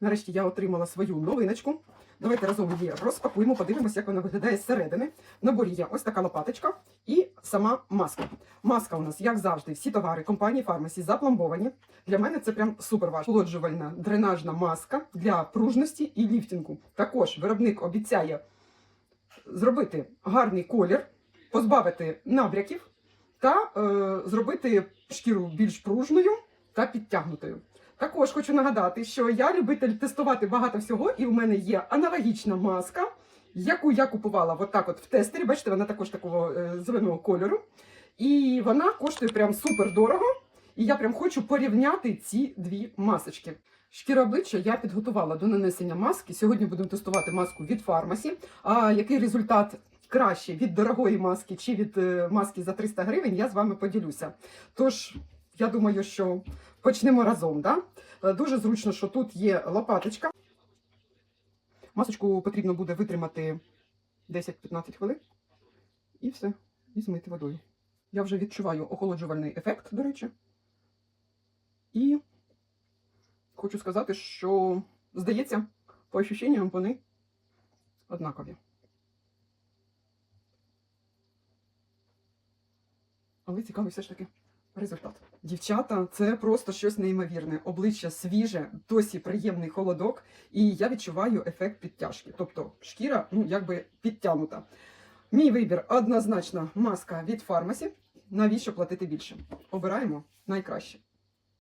Нарешті я отримала свою новиночку. Давайте разом її розпакуємо, подивимося, як вона виглядає зсередини. В наборі є ось така лопаточка і сама маска. Маска у нас, як завжди, всі товари компанії Фармасі запломбовані. Для мене це прям супер важко. Холоджувальна дренажна маска для пружності і ліфтингу. Також виробник обіцяє зробити гарний колір, позбавити набряків та е, зробити шкіру більш пружною та підтягнутою. Також хочу нагадати, що я любитель тестувати багато всього, і в мене є аналогічна маска, яку я купувала от так от в тестері. Бачите, вона також такого е, зеленого кольору. І вона коштує прям супер дорого. І я прям хочу порівняти ці дві масочки. Шкіра обличчя я підготувала до нанесення маски. Сьогодні будемо тестувати маску від фармасі. А який результат краще від дорогої маски чи від е, маски за 300 гривень, я з вами поділюся. Тож, я думаю, що почнемо разом. Да? Е, Дуже зручно, що тут є лопаточка. Масочку потрібно буде витримати 10-15 хвилин і все, і змити водою. Я вже відчуваю охолоджувальний ефект, до речі. І хочу сказати, що, здається, по ощущенням вони однакові. Але цікавий все ж таки результат. Дівчата, це просто щось неймовірне. Обличчя свіже, досі приємний холодок, і я відчуваю ефект підтяжки. Тобто шкіра, ну якби підтягнута. Мій вибір однозначно маска від фармасі. Навіщо платити більше? Обираємо найкраще.